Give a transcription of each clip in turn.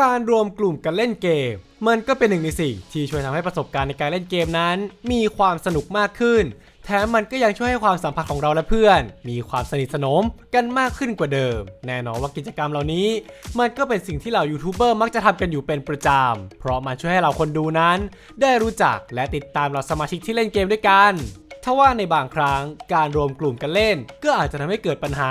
การรวมกลุ่มกันเล่นเกม มันก็เป็นหนึ่งในสิ่งที่ช่วยทำให้ประสบการณ์ในการเล่นเกมนั้น มีความสนุกมากขึ้น แถมมันก็ยังช่วยให้ความสัมพันธ์ของเราและเพื่อน มีความสนิทสนมกันมากขึ้นกว่าเดิม แน่นอนว่ากิจกรรมเหล่านี้ มันก็เป็นสิ่งที่เหล่ายูทูบเบอร์มักจะทำกันอยู่เป็นประจำเพราะมันช่วยให้เราคนดูนั้น ได้รู้จักและติดตามเหล่าสมาชิกที่เล่นเกมด้วยกัน ถ้าว่าในบางครั้งการรวมกลุ่มกันเล่น ก็อาจจะทำให้เกิดปัญหา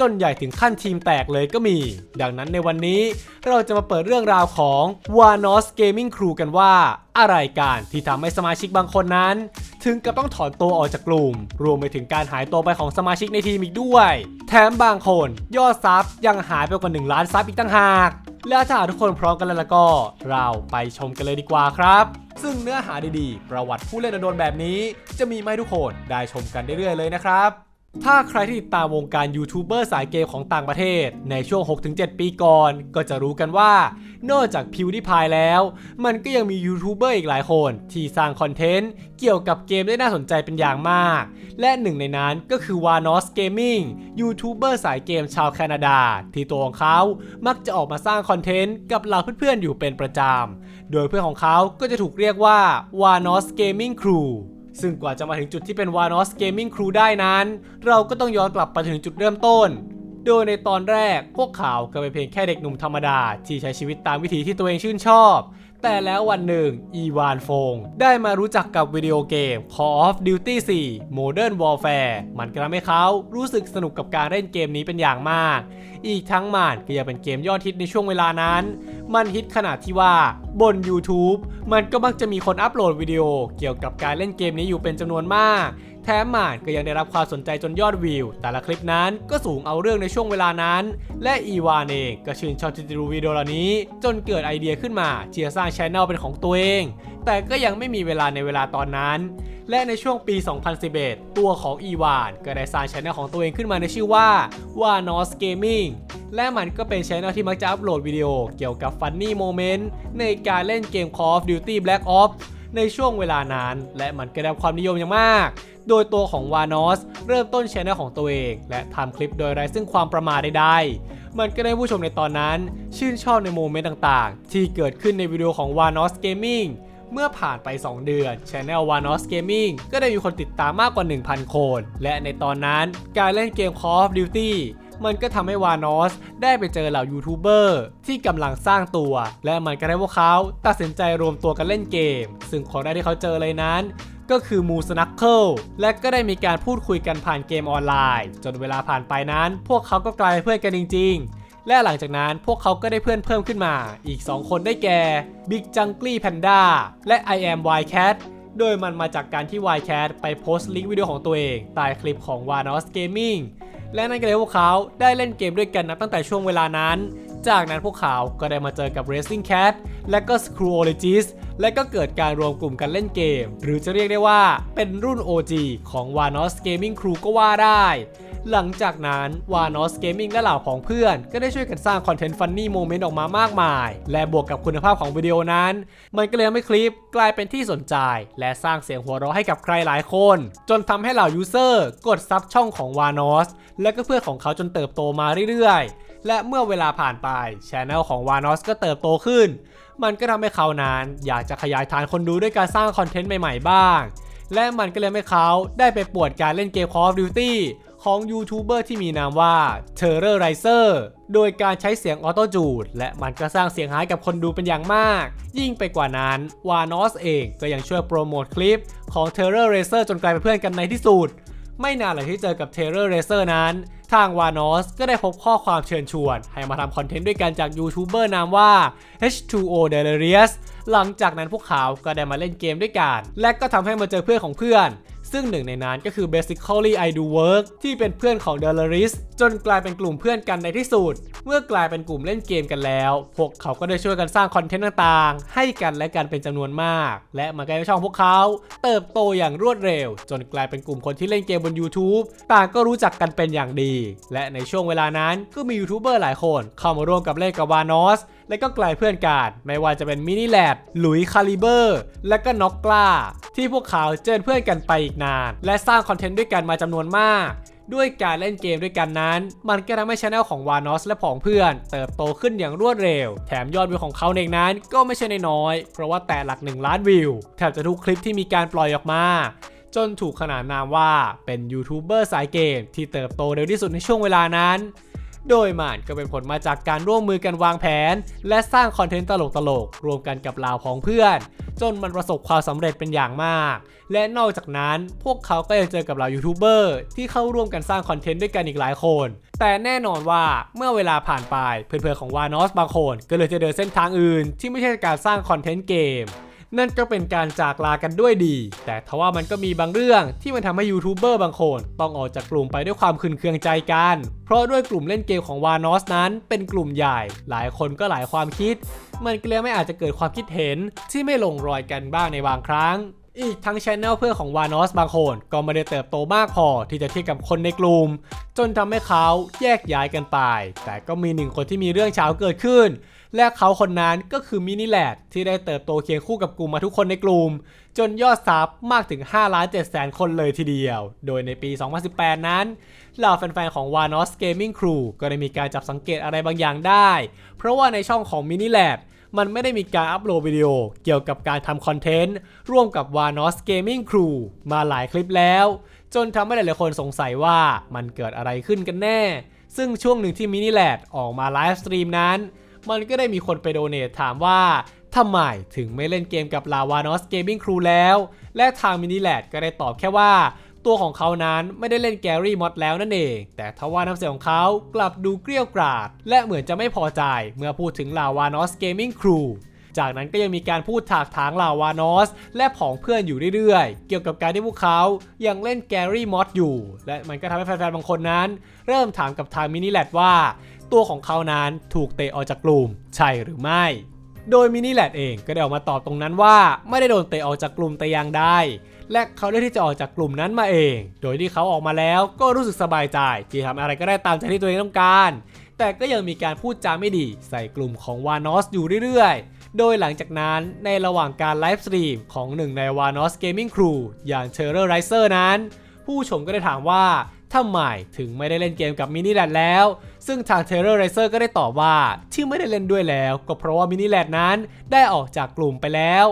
จนใหญ่ถึงขั้นทีมแตกเลยก็มี ดังนั้นในวันนี้เราจะมาเปิดเรื่องราวของ w a n o s Gaming Crew กันว่า อะไรการที่ทำให้สมาชิกบางคนนั้น ถึงกับต้องถอนตัวออกจากกลุ่ม รวมไปถึงการหายตัวไปของสมาชิกในทีมอีกด้วย แถมบางคนยอดซับยังหายไปกว่า 1 ล้านซับอีกตั้งหาก แล้วถ้าทุกคนพร้อมกันแล้วล้วก็ เราไปชมกันเลยดีกว่าครับ ซึ่งเนื้อหาดีๆ ประวัติผู้เล่นโดนแบบนี้ จะมีมาให้ทุกคนได้ชมกันเรื่อยๆเลยนะครับ ถ้าใครที่ติดตามวงการยูทูบเบอร์สายเกมของต่างประเทศ ในช่วง 6-7 ปีก่อน ก็จะรู้กันว่า นอกจากพิวดิพายแล้ว มันก็ยังมียูทูบเบอร์อีกหลายคน ที่สร้างคอนเทนต์เกี่ยวกับเกมได้น่าสนใจเป็นอย่างมาก และหนึ่งในนั้นก็คือ w a n o s Gaming ยูทูบเบอร์สายเกมชาวแคนาดา ที่ตัวของเขามักจะออกมาสร้างคอนเทนต์กับเหล่าเพื่อนๆอยู่เป็นประจำโดยเพื่อนของเขาก็จะถูกเรียกว่า w a n o s Gaming Crew ซึ่งกว่าจะมาถึงจุดที่เป็น w a n o s Gaming Crew ได้นั้น เราก็ต้องย้อนกลับไปถึงจุดเริ่มต้น โดยในตอนแรกพวกเขาก็เป็นเพียงแค่เด็กหนุ่มธรรมดา ที่ใช้ชีวิตตามวิถีที่ตัวเองชื่นชอบ แต่แล้ววันหนึ่ง อีวานฟง ได้มารู้จักกับวิดีโอเกม Call of Duty 4 Modern Warfare มันก็ทำให้เขารู้สึกสนุกกับการเล่นเกมนี้เป็นอย่างมาก อีกทั้งมันก็ยังเป็นเกมยอดฮิตในช่วงเวลานั้น มันฮิตขนาดที่ว่าบน YouTube มันก็มักจะมีคนอัปโหลดวิดีโอ เกี่ยวกับการเล่นเกมนี้อยู่เป็นจำนวนมาก แถมหมานก็ยังได้รับความสนใจจนยอดวิว แต่ละคลิปนั้นก็สูงเอาเรื่องในช่วงเวลานั้น และอีวานเองก็ชื่นชอบที่จะดูวิดีโอเหล่านี้ จนเกิดไอเดียขึ้นมาที่จะสร้างช anel เป็นของตัวเอง แต่ก็ยังไม่มีเวลาในเวลาตอนนั้น และในช่วงปี 2011 ตัวของอีวานก็ได้สร้างช anel ของตัวเองขึ้นมาในชื่อว่า w a n o s Gaming และมันก็เป็นช anel ที่มักจะอัปโหลดวิดีโอเกี่ยวกับฟันนี่โมเมนต์ในการเล่นเกม Call of Duty Black Ops ในช่วงเวลานั้น และมันก็ได้รับความนิยมอย่างมาก โดยตัวของวานอสเริ่มต้นช anel ของตัวเอง และทำคลิปโดยไร้ซึ่งความประมาทใดๆ มันก็ได้ผู้ชมในตอนนั้น ชื่นชอบในโมเมนต์ต่างๆ ที่เกิดขึ้นในวิดีโอของ w a n o s Gaming เมื่อผ่านไป 2 เดือน Channel w a n o s Gaming ก็ได้มีคนติดตามมากกว่า 1,000 คน และในตอนนั้นการเล่นเกม Call of Duty มันก็ทำให้วานอสได้ไปเจอเหล่ายูทูบเบอร์ที่กำลังสร้างตัว และมันก็ได้พวกเขาตัดสินใจรวมตัวกันเล่นเกม ซึ่งคนแรกที่เขาเจอเลยนั้น ก็คือมูสนักเคิลและก็ได้มีการพูดคุยกันผ่านเกมออนไลน์ จนเวลาผ่านไปนั้น พวกเขาก็กลายเป็นเพื่อนกันจริง ๆและหลังจากนั้นพวกเขาก็ได้เพื่อนเพิ่มขึ้นมา อีก 2 คนได้แก่ Big j u n g l y Panda และ I am Wildcat โดยมันมาจากการที่ Wildcat ไปโพสต์ลิงก์วิดีโอของตัวเองใต้คลิปของ w a n o s Gaming และนั่นก็เลยพวกเขาได้เล่นเกมด้วยกันนับตั้งแต่ช่วงเวลานั้น จากนั้นพวกเขาก็ได้มาเจอกับ Racing Cat และก็ Screwologist และก็เกิดการรวมกลุ่มกันเล่นเกม หรือจะเรียกได้ว่าเป็นรุ่น OG ของ w a n o s Gaming Crew ก็ว่าได้ หลังจากนั้น w a n o s Gaming และเหล่าของเพื่อน ก็ได้ช่วยกันสร้างคอนเทนต์ฟันนี่โมเมนต์ออกมามากมาย และบวกกับคุณภาพของวิดีโอนั้น มันก็เลยทำให้คลิปกลายเป็นที่สนใจ และสร้างเสียงหัวเราะให้กับใครหลายคน จนทำให้เหล่ายูเซอร์กดซับช่องของ w a n o s และก็เพื่อนของเขาจนเติบโตมาเรื่อยๆ และเมื่อเวลาผ่านไปช anel ของ w a n o s ก็เติบโตขึ้น มันก็ทำให้เขานั้นอยากจะขยายฐานคนดูด้วยการสร้างคอนเทนต์ใหม่ๆบ้าง และมันก็เลยทำให้เขาได้ไปปวดการเล่นเกม Call of Duty ของยูทูบเบอร์ที่มีนามว่า Terror Riser โดยการใช้เสียงออโต้จูดและมันก็สร้างเสียงหายกับคนดูเป็นอย่างมาก ยิ่งไปกว่านั้นวานอสเองก็ยังช่วยโปรโมทคลิปของ Terror Racer จนกลายเป็นเพื่อนกันในที่สุด ไม่นานหลังที่เจอกับ Terror Racer นั้น ทางวานอสก็ได้พบข้อความเชิญชวน ให้มาทำคอนเทนต์ด้วยกันจากยูทูบเบอร์นามว่า H2O Delirious หลังจากนั้นพวกเขาก็ได้มาเล่นเกมด้วยกัน และก็ทำให้มาเจอเพื่อนของเพื่อน ซึ่งหนึ่งในนั้นก็คือ Basically I Do Work ที่เป็นเพื่อนของ d e l a r i s จนกลายเป็นกลุ่มเพื่อนกันในที่สุด เมื่อกลายเป็นกลุ่มเล่นเกมกันแล้ว พวกเขาก็ได้ช่วยกันสร้างคอนเทนต์ต่างๆ ให้กันและกันเป็นจำนวนมาก และมันก็ช่องพวกเขา เติบโตอย่างรวดเร็ว จนกลายเป็นกลุ่มคนที่เล่นเกมบน YouTube ต่างก็รู้จักกันเป็นอย่างดี และในช่วงเวลานั้นก็มียูทูบเบอร์หลายคน เข้ามาร่วมกับเล่นกับวานอสและก็กลายเพื่อนกันไม่ว่าจะเป็นมินิแลดหลุยคาลิเบอร์ และก็น็อกกล้า ที่พวกเขาเจอเพื่อนกันไปอีกนาน และสร้างคอนเทนต์ด้วยกันมาจำนวนมากด้วยการเล่นเกมด้วยกันนั้น มันก็ทำให้ช anel ของวานอสและผองเพื่อน เติบโตขึ้นอย่างรวดเร็ว แถมยอดวิวของเขาเองนั้นก็ไม่ใช่น้อย เพราะว่าแต่หลัก 1 ล้านวิว แทบจะทุกคลิปที่มีการปล่อยออกมา จนถูกขนานนามว่าเป็นยูทูบเบอร์สายเกมที่เติบโตเร็วที่สุดในช่วงเวลานั้น โดยมันก็เป็นผลมาจากการร่วมมือกันวางแผน และสร้างคอนเทนต์ตลกๆรวมกันกับล่าของเพื่อน จนมันประสบความสำเร็จเป็นอย่างมาก และนอกจากนั้นพวกเขาก็ยังเจอกับเหล่ายูทูบเบอร์ที่เข้าร่วมกันสร้างคอนเทนต์ด้วยกันอีกหลายคน แต่แน่นอนว่าเมื่อเวลาผ่านไปเพื่อนๆของวานอสบางคน ก็เลยจะเดินเส้นทางอื่น ที่ไม่ใช่การสร้างคอนเทนต์เกม นั่นก็เป็นการจากลากันด้วยดี แต่ทว่ามันก็มีบางเรื่องที่มันทำให้ยูทูบเบอร์บางคน ต้องออกจากกลุ่มไปด้วยความขุนเคืองใจกัน เพราะด้วยกลุ่มเล่นเกมของวานอสนั้น เป็นกลุ่มใหญ่ หลายคนก็หลายความคิด มันก็เลยไม่อาจจะเกิดความคิดเห็นที่ไม่ลงรอยกันบ้างในบางครั้งอีกทั้งช anel เพื่อนของวานอสบางคนก็ไม่ได้เติบโตมากพอที่จะเทียบกับคนในกลุ่ม จนทำให้เขาแยกย้ายกันไป แต่ก็มีหนึ่งคนที่มีเรื่องเช้าเกิดขึ้น และเขาคนนั้นก็คือมินิแลดที่ได้เติบโตเคียงคู่กับกลุ่มมาทุกคนในกลุ่ม จนยอดซับมากถึง5ล้าน7แสนคนเลยทีเดียว โดยในปี 2018 นั้นเหล่าแฟนๆของ Vanos Gaming Crew ก็ได้มีการจับสังเกตอะไรบางอย่างได้ เพราะว่าในช่องของ Mini l a d มันไม่ได้มีการอัปโหลดวิดีโอเกี่ยวกับการทำคอนเทนต์ ร่วมกับ Vanos Gaming Crew มาหลายคลิปแล้ว จนทำให้หลายๆคนสงสัยว่ามันเกิดอะไรขึ้นกันแน่ ซึ่งช่วงหนึ่งที่ Mini l a d ออกมาไลฟ์สตรีมนั้น มันก็ได้มีคนไปโดเนทถามว่าทำไมถึงไม่เล่นเกมกับ Lavanos Gaming Crew แล้ว และทาง Mini l a d ก็ได้ตอบแค่ว่า ตัวของเขานั้นไม่ได้เล่นแกรี่มอดแล้วนั่นเอง แต่ทว่าน้ำเสียงของเขากลับดูเกรี้ยวกราด และเหมือนจะไม่พอใจเมื่อพูดถึง Lavanos Gaming Crew จากนั้นก็ยังมีการพูดถากถางลาวานอส และผองเพื่อนอยู่เรื่อยๆ เกี่ยวกับการที่พวกเขายังเล่นแกรี่มอดอยู่ และมันก็ทำให้แฟนๆ บางคนนั้น เริ่มถามกับทางมินิแลดว่า ตัวของเขานั้นถูกเตะออกจากกลุ่ม ใช่หรือไม่ โดยมินิแลดเองก็ได้ออกมาตอบตรงนั้นว่า ไม่ได้โดนเตะออกจากกลุ่มแต่อย่างใดและเขาได้ที่จะออกจากกลุ่มนั้นมาเอง โดยที่เขาออกมาแล้วก็รู้สึกสบายใจ ที่ทำอะไรก็ได้ตามใจที่ตัวเองต้องการ แต่ก็ยังมีการพูดจาไม่ดี ใส่กลุ่มของวานอสอยู่เรื่อยๆ โดยหลังจากนั้นในระหว่างการไลฟ์สตรีมของหนึ่งใน Vanos Gaming Crew อย่าง t e r r o r r i z e r นั้น ผู้ชมก็ได้ถามว่า ทำไมถึงไม่ได้เล่นเกมกับมินิแลดแล้ว ซึ่งทาง t e r r o r r i z e r ก็ได้ตอบว่าที่ไม่ได้เล่นด้วยแล้ว ก็เพราะว่ามินิแลดนั้นได้ออกจากกลุ่มไปแล้ว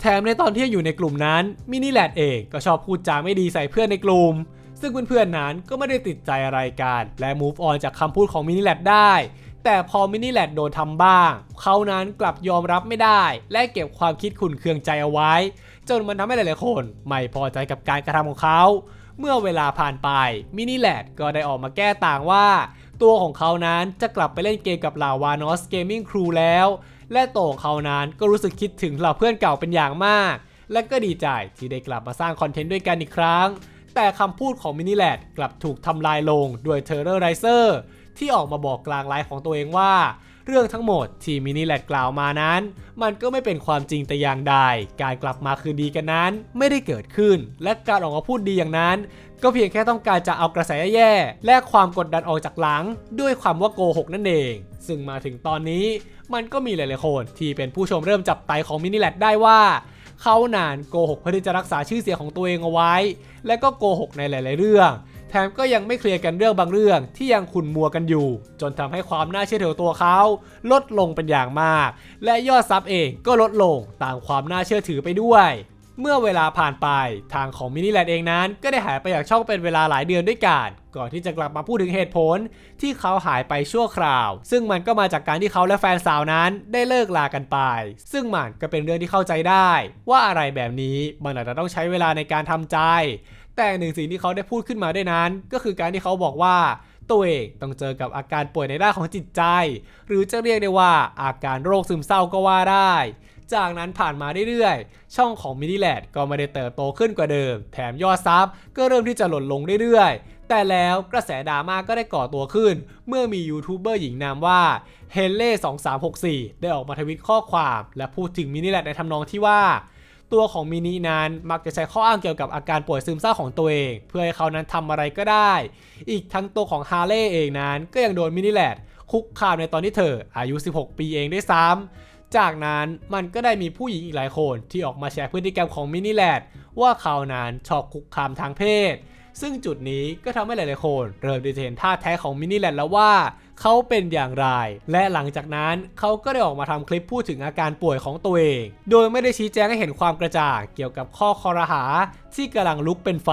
แถมในตอนที่อยู่ในกลุ่มนั้นมินิแลดเองก็ชอบพูดจาไม่ดีใส่เพื่อนในกลุ่ม ซึ่งเพื่อนๆนั้นก็ไม่ได้ติดใจอะไรกันและ move on จากคำพูดของมินิแลดได้แต่พอมินิแลดโดนทำบ้าง เขานั้นกลับยอมรับไม่ได้ และเก็บความคิดขุนเคืองใจเอาไว้ จนมันทำให้หลายๆคน ไม่พอใจกับการกระทำของเขา เมื่อเวลาผ่านไปมินิแลดก็ได้ออกมาแก้ต่างว่า ตัวของเขานั้นจะกลับไปเล่นเกมกับเหล่าวานอสเกมมิ่งครูแล้ว และตัวของเขานั้นก็รู้สึกคิดถึงเหล่าเพื่อนเก่าเป็นอย่างมาก และก็ดีใจที่ได้กลับมาสร้างคอนเทนต์ด้วยกันอีกครั้ง แต่คำพูดของมินิแลดกลับถูกทำลายลงโดยเทอร์เรอร์ไรเซอร์ที่ออกมาบอกกลางไลฟ์ของตัวเองว่า เรื่องทั้งหมดที่มินิแลดกล่าวมานั้น มันก็ไม่เป็นความจริงแต่อย่างใด การกลับมาคืนดีกันนั้น ไม่ได้เกิดขึ้น และการออกมาพูดดีอย่างนั้น ก็เพียงแค่ต้องการจะเอากระแสแย่ๆและความกดดันออกจากหลัง ด้วยความว่าโกหกนั่นเอง ซึ่งมาถึงตอนนี้ มันก็มีหลายๆคนที่เป็นผู้ชมเริ่มจับไตของมินิแลดได้ว่าเขานานโกหกเพื่อที่จะรักษาชื่อเสียงของตัวเองเอาไว้ และก็โกหกในหลาย ๆ เรื่อง แถมก็ยังไม่เคลียร์กันเรื่องบางเรื่องที่ยังขุนมัวกันอยู่ จนทำให้ความน่าเชื่อถือตัวเขา ลดลงเป็นอย่างมาก และยอดซับเองก็ลดลงตามความน่าเชื่อถือไปด้วยเมื่อเวลาผ่านไปทางของมินิแลนด์เองนั้น ก็ได้หายไปจากช่องเป็นเวลาหลายเดือนด้วยกัน ก่อนที่จะกลับมาพูดถึงเหตุผล ที่เขาหายไปชั่วคราว ซึ่งมันก็มาจากการที่เขาและแฟนสาวนั้นได้เลิกลากันไป ซึ่งมันก็เป็นเรื่องที่เข้าใจได้ ว่าอะไรแบบนี้มันอาจจะต้องใช้เวลาในการทำใจ แต่หนึ่งสิ่งที่เขาได้พูดขึ้นมาได้นั้น ก็คือการที่เขาบอกว่าตัวเองต้องเจอกับอาการป่วยในด้านของจิตใจ หรือจะเรียกได้ว่าอาการโรคซึมเศร้าก็ว่าได้ จากนั้นผ่านมาเรื่อยๆ ช่องของมินิแลดก็ไม่ได้เติบโตขึ้นกว่าเดิม แถมยอดซับก็เริ่มที่จะหล่นลงเรื่อยๆ แต่แล้วกระแสดราม่าก็ได้ก่อตัวขึ้น เมื่อมียูทูบเบอร์หญิงนามว่าเฮเล่2364 ได้ออกมาทวิตข้อความ และพูดถึงมินิแลดในทำนองที่ว่า ตัวของมินินั้นมักจะใช้ข้ออ้างเกี่ยวกับอาการป่วยซึมเศร้าของตัวเอง เพื่อให้เขานั้นทำอะไรก็ได้ อีกทั้งตัวของฮาร์เลย์เองนั้น ก็ยังโดนมินิแลดคุกคามในตอนที่เธออายุ 16 ปีเองด้วยซ้ำจากนั้นมันก็ได้มีผู้หญิงอีกหลายคนที่ออกมาแชร์พฤติกรรมของมินิแลดว่าเขานั้นชอบคุกคามทางเพศ ซึ่งจุดนี้ก็ทำให้หลายๆคนเริ่มที่จะเห็นท่าแท้ของมินิแลดแล้วว่า เขาเป็นอย่างไร และหลังจากนั้นเขาก็ได้ออกมาทำคลิปพูดถึงอาการป่วยของตัวเอง โดยไม่ได้ชี้แจงให้เห็นความกระจ่างเกี่ยวกับข้อคอรหาที่กำลังลุกเป็นไฟ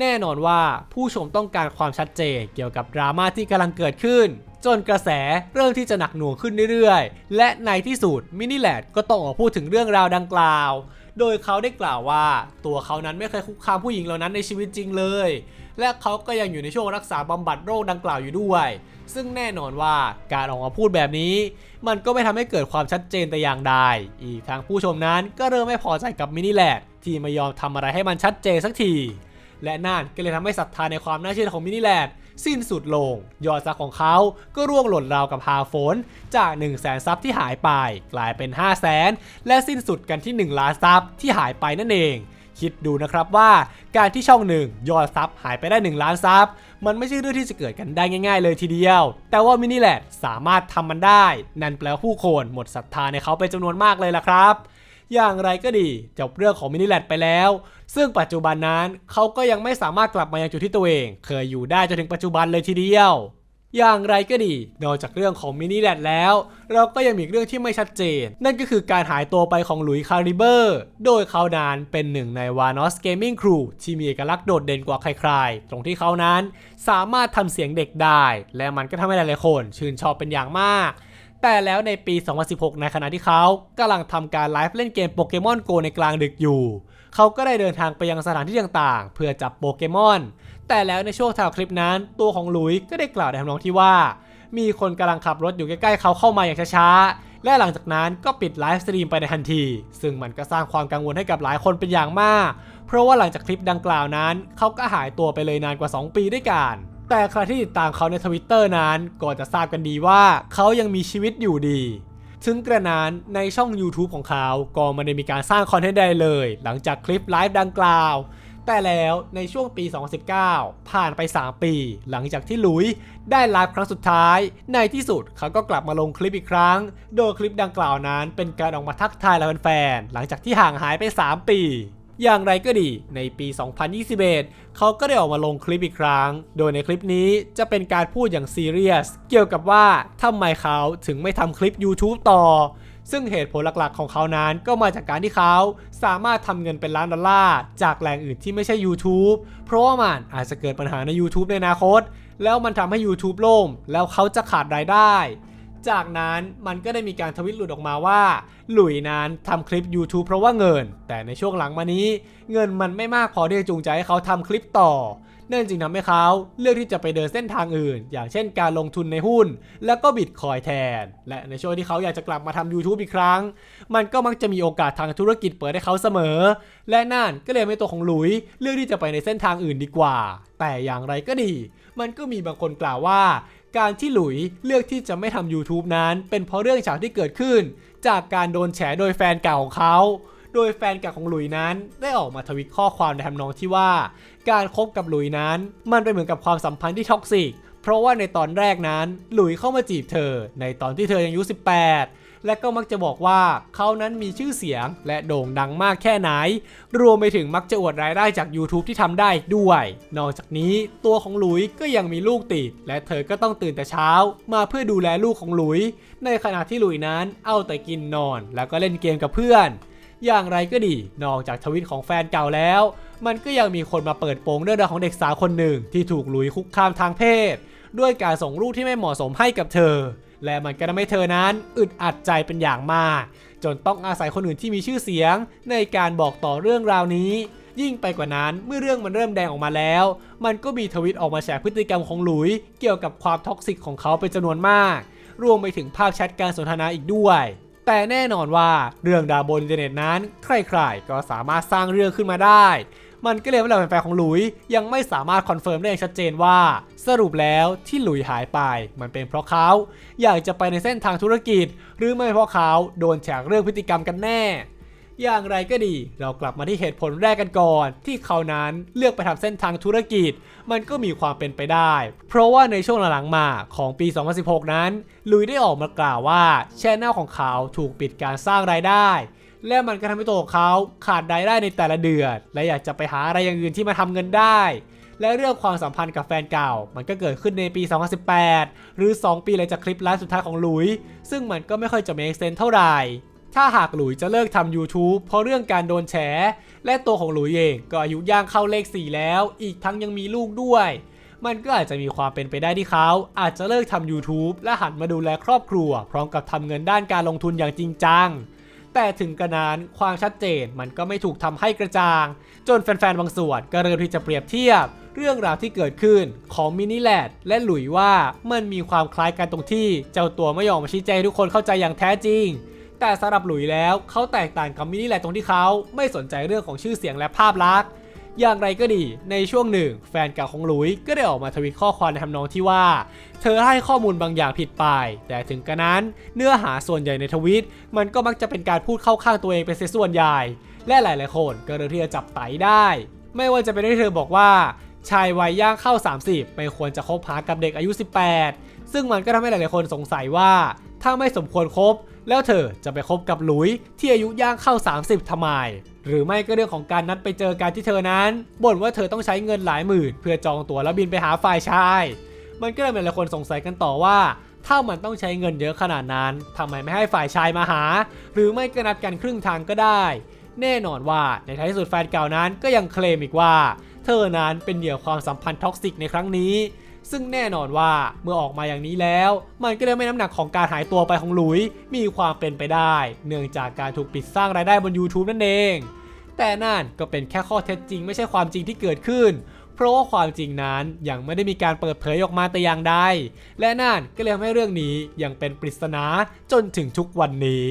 แน่นอนว่าผู้ชมต้องการความชัดเจนเกี่ยวกับดราม่าที่กำลังเกิดขึ้น จนกระแสเริ่มที่จะหนักหน่วงขึ้นเรื่อยๆ และในที่สุดมินิแลดก็ต้องออกมาพูดถึงเรื่องราวดังกล่าว โดยเขาได้กล่าวว่า ตัวเขานั้นไม่เคยคุกคามผู้หญิงเหล่านั้นในชีวิตจริงเลย และเขาก็ยังอยู่ในช่วงรักษาบำบัดโรคดังกล่าวอยู่ด้วย ซึ่งแน่นอนว่าการออกมาพูดแบบนี้ มันก็ไม่ทำให้เกิดความชัดเจนแต่อย่างใด อีกทางผู้ชมนั้นก็เริ่มไม่พอใจกับมินิแลดที่ไม่ยอมทำอะไรให้มันชัดเจนสักที และนั่นก็เลยทำให้ศรัทธาในความน่าเชื่อของมินิแลนด์สิ้นสุดลง ยอดซับของเขาก็ร่วงหล่นราวกับฮาฝน จาก 1 0 0 0 0แสนซับที่หายไป กลายเป็น 5 0 0แสนและสิ้นสุดกันที่ 1 ล้านซับที่หายไปนั่นเอง คิดดูนะครับว่าการที่ช่องหนึ่งยอดซับหายไปได้ 1 ล้านซับมันไม่ใช่เรื่องที่จะเกิดกันได้ง่าย ๆ เลยทีเดียว แต่ว่ามินิแลดสามารถทำมันได้ นั่นแปลว่าผู้คนหมดศรัทธาในเขาเป็นจำนวนมากเลยล่ะครับอย่างไรก็ดีจบเรื่องของมินิแลดไปแล้ว ซึ่งปัจจุบันนั้นเขาก็ยังไม่สามารถกลับมายังจุดที่ตัวเอง เคยอยู่ได้จนถึงปัจจุบันเลยทีเดียว อย่างไรก็ดี นอกจากเรื่องของมินิแลนด์แล้ว เราก็ยังมีเรื่องที่ไม่ชัดเจน นั่นก็คือการหายตัวไปของหลุยส์คาริเบอร์ โดยเขานั้นเป็นหนึ่งในวานอสเกมมิ่งครูที่มีเอกลักษณ์โดดเด่นกว่าใครๆ ตรงที่เขานั้นสามารถทำเสียงเด็กได้ และมันก็ทำให้หลายๆคนชื่นชอบเป็นอย่างมากแต่แล้วในปี 2016 ในขณะที่เขากำลังทำการไลฟ์เล่นเกมโปเกมอนโกในกลางดึกอยู่ เขาก็ได้เดินทางไปยังสถานที่ต่างๆ เพื่อจับโปเกมอน แต่แล้วในช่วงถ่ายคลิปนั้น ตัวของหลุยก็ได้กล่าวในทำนองที่ว่า มีคนกำลังขับรถอยู่ใกล้ๆเขาเข้ามาอย่างช้าๆ และหลังจากนั้นก็ปิดไลฟ์สตรีมไปในทันที ซึ่งมันก็สร้างความกังวลให้กับหลายคนเป็นอย่างมาก เพราะว่าหลังจากคลิปดังกล่าวนั้นเขาก็หายตัวไปเลยนานกว่า 2 ปีด้วยกันแต่ใครที่ติดตามเขาในทวิตเตอร์นั้นก็จะทราบกันดีว่าเขายังมีชีวิตอยู่ดีถึงกระนั้นในช่อง YouTube ของเขา ก็ไม่ได้มีการสร้างคอนเทนต์ใดเลย หลังจากคลิปไลฟ์ดังกล่าว แต่แล้วในช่วงปี 2019 ผ่านไป 3 ปี หลังจากที่หลุยได้ไลฟ์ครั้งสุดท้าย ในที่สุดเขาก็กลับมาลงคลิปอีกครั้ง โดยคลิปดังกล่าวนั้นเป็นการออกมาทักทายและแฟนๆหลังจากที่ห่างหายไป 3 ปีอย่างไรก็ดี ในปี 2021 เขาก็ได้ออกมาลงคลิปอีกครั้ง โดยในคลิปนี้จะเป็นการพูดอย่างซีเรียส เกี่ยวกับว่าทำไมเขาถึงไม่ทำคลิป YouTube ต่อ ซึ่งเหตุผลหลักๆของเขานั้นก็มาจากการที่เขาสามารถทำเงินเป็นล้านดอลลาร์จากแหล่งอื่นที่ไม่ใช่ YouTube เพราะว่ามันอาจจะเกิดปัญหาใน YouTube ในอนาคต แล้วมันทำให้ YouTube ล่ม แล้วเขาจะขาดรายได้ จากนั้นมันก็ได้มีการทวิตหลุดออกมาว่า หลุยนั้นทำคลิป YouTube เพราะว่าเงิน แต่ในช่วงหลังมานี้ เงินมันไม่มากพอที่จะจูงใจให้เขาทำคลิปต่อ นั่นจึงทำให้เขาเลือกที่จะไปเดินเส้นทางอื่น อย่างเช่นการลงทุนในหุ้น แล้วก็บิตคอยแทน และในช่วงที่เขาอยากจะกลับมาทำ YouTube อีกครั้ง มันก็มักจะมีโอกาสทางธุรกิจเปิดให้เขาเสมอ และนั่นก็เลยเป็นตัวของหลุยเลือกที่จะไปในเส้นทางอื่นดีกว่า แต่อย่างไรก็ดี มันก็มีบางคนกล่าวว่าการที่หลุยเลือกที่จะไม่ทำ YouTube นั้น เป็นเพราะเรื่องฉากที่เกิดขึ้น จากการโดนแฉโดยแฟนเก่าของเขา โดยแฟนเก่าของหลุยนั้นได้ออกมาทวิตข้อความในทำนองที่ว่า การคบกับหลุยนั้น มันเป็นเหมือนกับความสัมพันธ์ที่ท็อกซิก เพราะว่าในตอนแรกนั้น หลุยเข้ามาจีบเธอ ในตอนที่เธอยังอายุ 18 และก็มักจะบอกว่าเขานั้นมีชื่อเสียงและโด่งดังมากแค่ไหน รวมไปถึงมักจะอวดรายได้จาก YouTube ที่ทำได้ด้วย นอกจากนี้ตัวของหลุยก็ยังมีลูกติด และเธอก็ต้องตื่นแต่เช้า มาเพื่อดูแลลูกของหลุย ในขณะที่หลุยนั้นเอาแต่กินนอน แล้วก็เล่นเกมกับเพื่อน อย่างไรก็ดี นอกจากทวิตของแฟนเก่าแล้ว มันก็ยังมีคนมาเปิดโปงเรื่องราวของเด็กสาวคนหนึ่ง ที่ถูกหลุยคุกคามทางเพศ ด้วยการส่งรูปที่ไม่เหมาะสมให้กับเธอ และมันก็ทำให้เธอนั้นอึดอัดใจเป็นอย่างมาก จนต้องอาศัยคนอื่นที่มีชื่อเสียง ในการบอกต่อเรื่องราวนี้ ยิ่งไปกว่านั้นเมื่อเรื่องมันเริ่มแดงออกมาแล้ว มันก็มีทวิตออกมาแฉพฤติกรรมของหลุย เกี่ยวกับความท็อกซิกของเขาเป็นจำนวนมาก รวมไปถึงภาพแชทการสนทนาอีกด้วย แต่แน่นอนว่าเรื่องดาวบนอินเทอร์เน็ตนั้น ใครๆ ก็สามารถสร้างเรื่องขึ้นมาได้ มันก็เลยว่าเหล่าแฟนๆของหลุยยังไม่สามารถคอนเฟิร์มได้อย่างชัดเจนว่า สรุปแล้วที่หลุยหายไป มันเป็นเพราะเขาอยากจะไปในเส้นทางธุรกิจ หรือไม่เพราะเขาโดนแฉเรื่องพฤติกรรมกันแน่ อย่างไรก็ดี เรากลับมาที่เหตุผลแรกกันก่อน ที่เขานั้นเลือกไปทำเส้นทางธุรกิจ มันก็มีความเป็นไปได้ เพราะว่าในช่วงหลังๆมาของปี 2016 นั้น ลุยได้ออกมากล่าวว่าชแนลของเขาถูกปิดการสร้างรายได้และมันก็ทำให้ตัวของเขาขาดรายได้ในแต่ละเดือน และอยากจะไปหาอะไรอย่างอื่นที่มาทำเงินได้ และเรื่องความสัมพันธ์กับแฟนเก่า มันก็เกิดขึ้นในปี 2018 หรือ 2 ปีหลังจากคลิปลฟ์สุดท้ายของลุย ซึ่งมันก็ไม่ค่อยจะ make sense เท่าไหร่ ถ้าหากหลุยจะเลิกทำ YouTube เพราะเรื่องการโดนแฉ และตัวของหลุยเองก็อายุย่างเข้าเลข 4 แล้ว อีกทั้งยังมีลูกด้วย มันก็อาจจะมีความเป็นไปได้ที่เขา อาจจะเลิกทำ YouTube และหันมาดูแลครอบครัว พร้อมกับทำเงินด้านการลงทุนอย่างจริงจัง แต่ถึงกระนั้นความชัดเจนมันก็ไม่ถูกทำให้กระจ่าง จนแฟนๆบางส่วนก็เริ่มที่จะเปรียบเทียบ เรื่องราวที่เกิดขึ้นของมินิแลดและหลุยว่ามันมีความคล้ายกันตรงที่ เจ้าตัวไม่ยอมมาชี้แจงทุกคนเข้าใจอย่างแท้จริง แต่สำหรับหลุยแล้วเขาแตกต่างกับมินิแลดตรงที่เขาไม่สนใจเรื่องของชื่อเสียงและภาพลักษณ์อย่างไรก็ดีในช่วงหนึ่ง แฟนเก่าของหลุยก็ได้ออกมาทวิตข้อความในทำนองที่ว่า เธอให้ข้อมูลบางอย่างผิดไป แต่ถึงกระนั้นเนื้อหาส่วนใหญ่ในทวิต มันก็มักจะเป็นการพูดเข้าข้างตัวเองเป็นเสียส่วนใหญ่ และหลายๆคนก็เริ่มที่จะจับไตได้ ไม่ว่าจะเป็นที่เธอบอกว่า ชายวัยย่างเข้า 30 ไม่ควรจะคบหากับเด็กอายุ 18 ซึ่งมันก็ทำให้หลายๆคนสงสัยว่า ถ้าไม่สมควรคบแล้วเธอจะไปคบกับหลุยที่อายุย่างเข้า 30ทำไม หรือไม่ก็เรื่องของการนัดไปเจอกันที่เธอนั้นบ่นว่าเธอต้องใช้เงินหลายหมื่น เพื่อจองตั๋วแล้วบินไปหาฝ่ายชาย มันก็เลยมีหลายคนสงสัยกันต่อว่า ถ้ามันต้องใช้เงินเยอะขนาดนั้นทำไมไม่ให้ฝ่ายชายมาหา หรือไม่ก็นัดกันครึ่งทางก็ได้ แน่นอนว่าในท้ายที่สุดแฟนเก่านั้นก็ยังเคลมอีกว่า เธอนั้นเป็นเหยื่อความสัมพันธ์ท็อกซิกในครั้งนี้ ซึ่งแน่นอนว่าเมื่อออกมาอย่างนี้แล้ว มันก็เลยไม่น้ำหนักของการหายตัวไปของหลุย มีความเป็นไปได้ เนื่องจากการถูกปิดสร้างรายได้บน YouTube นั่นเอง แต่นั่นก็เป็นแค่ข้อเท็จจริงไม่ใช่ความจริงที่เกิดขึ้น เพราะว่าความจริงนั้นยังไม่ได้มีการเปิดเผยออกมาแต่อย่างใด และนั่นก็เลยทำให้เรื่องนี้ยังเป็นปริศนาจนถึงทุกวันนี้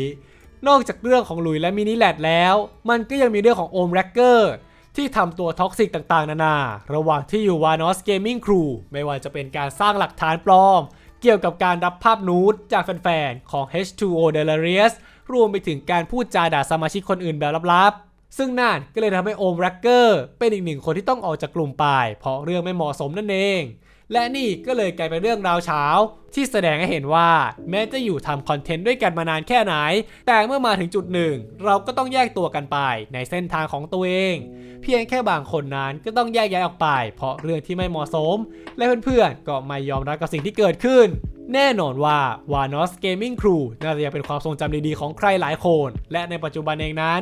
นอกจากเรื่องของหลุยและมินิแลดแล้ว มันก็ยังมีเรื่องของโอมแร็กเกอร์ ที่ทำตัวท็อกซิกต่างๆ นานา ระหว่างที่อยู่วานอสเกมมิ่งครูไม่ว่าจะเป็นการสร้างหลักฐานปลอม เกี่ยวกับการรับภาพนูดจากแฟนๆ ของ H2O Delirious รวมไปถึงการพูดจาด่าสมาชิกคนอื่นแบบลับๆ ซึ่งนั่นก็เลยทำให้โอมแร็กเกอร์เป็นอีกหนึ่งคนที่ต้องออกจากกลุ่มไป เพราะเรื่องไม่เหมาะสมนั่นเอง และนี่ก็เลยกลายเป็นเรื่องราวเช้า ที่แสดงให้เห็นว่าแม้จะอยู่ทำคอนเทนต์ด้วยกันมานานแค่ไหน แต่เมื่อมาถึงจุดหนึ่ง เราก็ต้องแยกตัวกันไปในเส้นทางของตัวเอง เพียงแค่บางคนนั้นก็ต้องแยกย้ายออกไป เพราะเรื่องที่ไม่เหมาะสม และเพื่อนๆก็ไม่ยอมรับกับสิ่งที่เกิดขึ้นแน่นอนว่า w a n o s Gaming Crew น่าจะยังเป็นความทรงจำดีๆ ของใครหลายคน และในปัจจุบันเองนั้น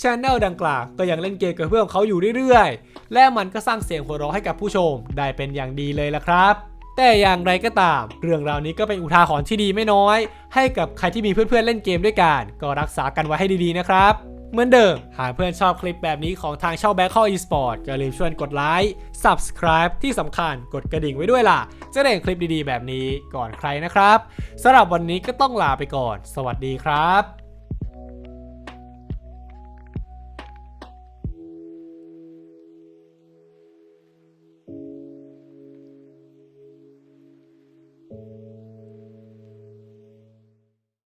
ช anel ดังกล่าวก็ยังเล่นเกมกับเพื่อนของเขาอยู่เรื่อยๆ และมันก็สร้างเสียงหัวเราะให้กับผู้ชมได้เป็นอย่างดีเลยละครับ แต่อย่างไรก็ตาม เรื่องราวนี้ก็เป็นอุทาหรณ์ที่ดีไม่น้อย ให้กับใครที่มีเพื่อนๆเล่นเกมด้วยกัน ก็รักษากันไว้ให้ดีๆนะครับเหมือนเดิม หากเพื่อนชอบคลิปแบบนี้ของทางช่อง b a c k ข้อ eSport ก็อย่าลืมชวยกดไลค์ Subscribe ที่สำคัญกดกระดิ่งไว้ด้วยล่ะ จะได้เห็นคลิปดีๆแบบนี้ก่อนใครนะครับสำหรับวันนี้ก็ต้องลาไปก่อน สวัสดีครับ